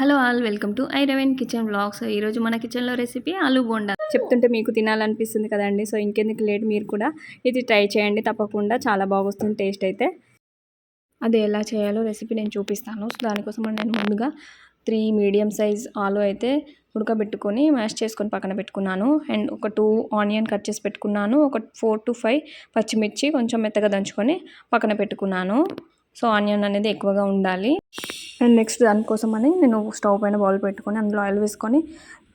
Hello all welcome to ఐరవెన్ kitchen blogs ఈరోజు మన కిచెన్లో రెసిపీ ఆలు బోండా. చెప్తుంటే మీకు తినాలనిపిస్తుంది కదండి సో ఇంకెందుకు లేట్ మీరు కూడా ఇది ట్రై చేయండి తప్పకుండా చాలా బాగొస్తుంది టేస్ట్ అయితే. అది ఎలా చేయాలో రెసిపీ నేను చూపిస్తాను. సో దానికోసం నేను ముందుగా త్రీ మీడియం సైజ్ ఆలు అయితే ఉడకబెట్టుకొని మ్యాష్ చేసుకొని పక్కన పెట్టుకున్నాను. అండ్ ఒక టూ ఆనియన్ కట్ చేసి పెట్టుకున్నాను. ఒక ఫోర్ టు ఫైవ్ పచ్చిమిర్చి కొంచెం మెత్తగా దంచుకొని పక్కన పెట్టుకున్నాను. సో ఆనియన్ అనేది ఎక్కువగా ఉండాలి. అండ్ నెక్స్ట్ దానికోసం అని నేను స్టవ్ పైన బౌల్ పెట్టుకొని అందులో ఆయిల్ వేసుకొని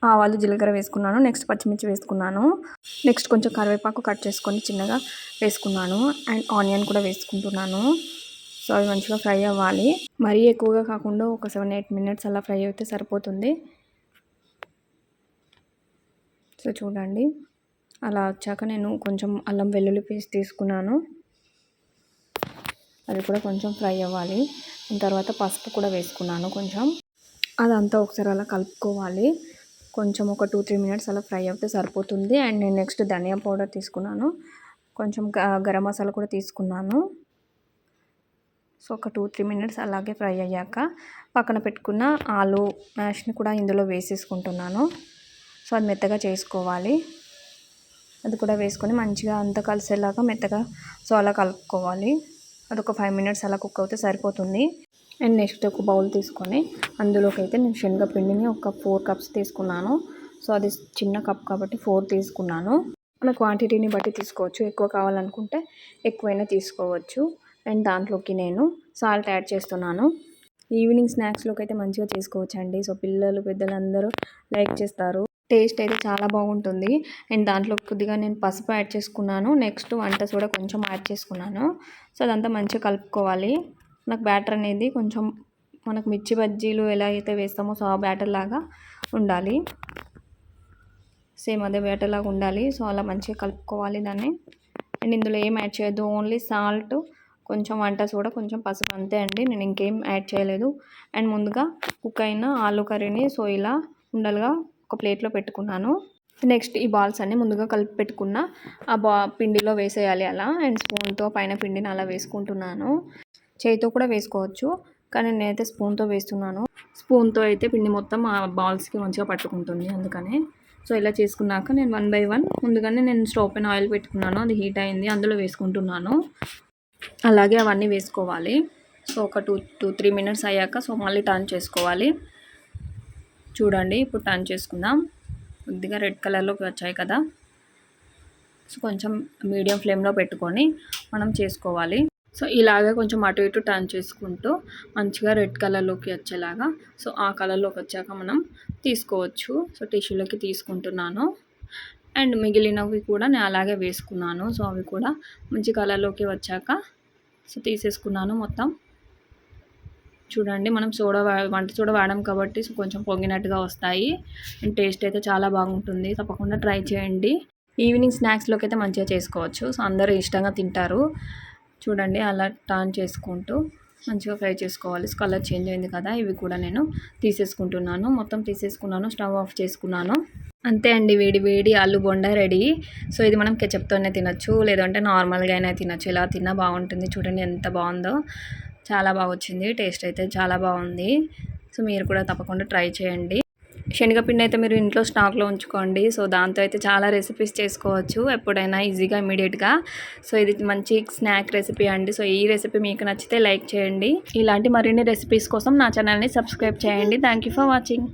ఆవాలు జీలకర్ర వేసుకున్నాను. నెక్స్ట్ పచ్చిమిర్చి వేసుకున్నాను. నెక్స్ట్ కొంచెం కరివేపాకు కట్ చేసుకొని చిన్నగా వేసుకున్నాను. అండ్ ఆనియన్ కూడా వేసుకుంటున్నాను. సో అవి మంచిగా ఫ్రై అవ్వాలి. మరీ ఎక్కువగా కాకుండా ఒక సెవెన్ ఎయిట్ మినిట్స్ అలా ఫ్రై అయితే సరిపోతుంది. సో చూడండి. అలా వచ్చాక నేను కొంచెం అల్లం వెల్లుల్లి పేస్ట్ తీసుకున్నాను. అది కూడా కొంచెం ఫ్రై అవ్వాలి. తర్వాత పసుపు కూడా వేసుకున్నాను కొంచెం. అదంతా ఒకసారి అలా కలుపుకోవాలి. కొంచెం ఒక టూ త్రీ మినిట్స్ అలా ఫ్రై అవుతే సరిపోతుంది. అండ్ నేను నెక్స్ట్ ధనియా పౌడర్ తీసుకున్నాను. కొంచెం గరం మసాలా కూడా తీసుకున్నాను. సో ఒక టూ త్రీ మినిట్స్ అలాగే ఫ్రై అయ్యాక పక్కన పెట్టుకున్న ఆలు మ్యాష్ని కూడా ఇందులో వేసేసుకుంటున్నాను. సో అది మెత్తగా చేసుకోవాలి. అది కూడా వేసుకొని మంచిగా అంతా కలిసేలాగా మెత్తగా సో అలా కలుపుకోవాలి. అదొక ఫైవ్ మినిట్స్ అలా కుక్ అవుతే సరిపోతుంది. అండ్ నెక్స్ట్ ఒక బౌల్ తీసుకొని అందులోకి అయితే నేను శనగపిండిని ఒక ఫోర్ కప్స్ తీసుకున్నాను. సో అది చిన్న కప్ కాబట్టి ఫోర్ తీసుకున్నాను. మన క్వాంటిటీని బట్టి తీసుకోవచ్చు. ఎక్కువ కావాలనుకుంటే ఎక్కువైనా తీసుకోవచ్చు. అండ్ దాంట్లోకి నేను సాల్ట్ యాడ్ చేస్తున్నాను. ఈవినింగ్ స్నాక్స్లోకి అయితే మంచిగా చేసుకోవచ్చండి సో పిల్లలు పెద్దలు అందరూ లైక్ చేస్తారు. టేస్ట్ అయితే చాలా బాగుంటుంది. అండ్ దాంట్లో కొద్దిగా నేను పసుపు యాడ్ చేసుకున్నాను. నెక్స్ట్ వంట కూడా కొంచెం యాడ్ చేసుకున్నాను. సో అదంతా మంచిగా కలుపుకోవాలి. నాకు బ్యాటర్ అనేది కొంచెం మనకు మిర్చి బజ్జీలు ఎలా అయితే వేస్తామో సో ఆ బ్యాటర్ లాగా ఉండాలి. సేమ్ అదే బ్యాటర్ లాగా ఉండాలి. సో అలా మంచిగా కలుపుకోవాలి దాన్ని. అండ్ ఇందులో ఏం యాడ్ చేయొద్దు. ఓన్లీ సాల్ట్ కొంచెం వంట కూడా కొంచెం పసుపు అంతే అండి. నేను ఇంకేం యాడ్ చేయలేదు. అండ్ ముందుగా కుక్ అయిన ఆలు కర్రీని సో ఇలా ఉండలుగా ఒక ప్లేట్లో పెట్టుకున్నాను. నెక్స్ట్ ఈ బాల్స్ అన్నీ ముందుగా కలిపి పెట్టుకున్న ఆ బా పిండిలో వేసేయాలి అలా. అండ్ స్పూన్తో పైన పిండిని అలా వేసుకుంటున్నాను. చేయితో కూడా వేసుకోవచ్చు కానీ నేనైతే స్పూన్తో వేస్తున్నాను. స్పూన్తో అయితే పిండి మొత్తం ఆ బాల్స్కి మంచిగా పట్టుకుంటుంది అందుకనే. సో ఇలా చేసుకున్నాక నేను వన్ బై వన్ ముందుగానే నేను స్టవ్ పైన ఆయిల్ పెట్టుకున్నాను. అది హీట్ అయింది అందులో వేసుకుంటున్నాను. అలాగే అవన్నీ వేసుకోవాలి. సో ఒక టూ టూ త్రీ మినిట్స్ అయ్యాక సో మళ్ళీ టర్న్ చేసుకోవాలి. చూడండి ఇప్పుడు టర్న్ చేసుకుందాం. కొద్దిగా రెడ్ కలర్లోకి వచ్చాయి కదా. సో కొంచెం మీడియం ఫ్లేమ్లో పెట్టుకొని మనం చేసుకోవాలి. సో ఇలాగే కొంచెం అటు ఇటు టర్న్ చేసుకుంటూ మంచిగా రెడ్ కలర్లోకి వచ్చేలాగా సో ఆ కలర్లోకి వచ్చాక మనం తీసుకోవచ్చు. సో టిష్యూలోకి తీసుకుంటున్నాను. అండ్ మిగిలినవి కూడా నేను అలాగే వేసుకున్నాను. సో అవి కూడా మంచి కలర్లోకి వచ్చాక సో తీసేసుకున్నాను మొత్తం. చూడండి మనం సోడా వంట సోడా వాడాం కాబట్టి కొంచెం పొంగినట్టుగా వస్తాయి. అండ్ టేస్ట్ అయితే చాలా బాగుంటుంది. తప్పకుండా ట్రై చేయండి. ఈవినింగ్ స్నాక్స్లోకి అయితే మంచిగా చేసుకోవచ్చు. సో అందరూ ఇష్టంగా తింటారు. చూడండి అలా టర్న్ చేసుకుంటూ మంచిగా ఫ్రై చేసుకోవాలి. కలర్ చేంజ్ అయింది కదా ఇవి కూడా నేను తీసేసుకుంటున్నాను. మొత్తం తీసేసుకున్నాను స్టవ్ ఆఫ్ చేసుకున్నాను. అంతే అండి వేడి వేడి ఆలు బొండ రెడీ. సో ఇది మనం కెచప్తోనే తినచ్చు. లేదంటే నార్మల్గా అయినా తినచ్చు. ఇలా తిన్నా బాగుంటుంది. చూడండి ఎంత బాగుందో. చాలా బాగా వచ్చింది. టేస్ట్ అయితే చాలా బాగుంది. సో మీరు కూడా తప్పకుండా ట్రై చేయండి. శనగపిండి అయితే మీరు ఇంట్లో స్టాక్లో ఉంచుకోండి. సో దాంతో అయితే చాలా రెసిపీస్ చేసుకోవచ్చు. ఎప్పుడైనా ఈజీగా ఇమీడియట్గా సో ఇది మంచి స్నాక్ రెసిపీ అండి. సో ఈ రెసిపీ మీకు నచ్చితే లైక్ చేయండి. ఇలాంటి మరిన్ని రెసిపీస్ కోసం నా ఛానల్ని సబ్స్క్రైబ్ చేయండి. Thank for watching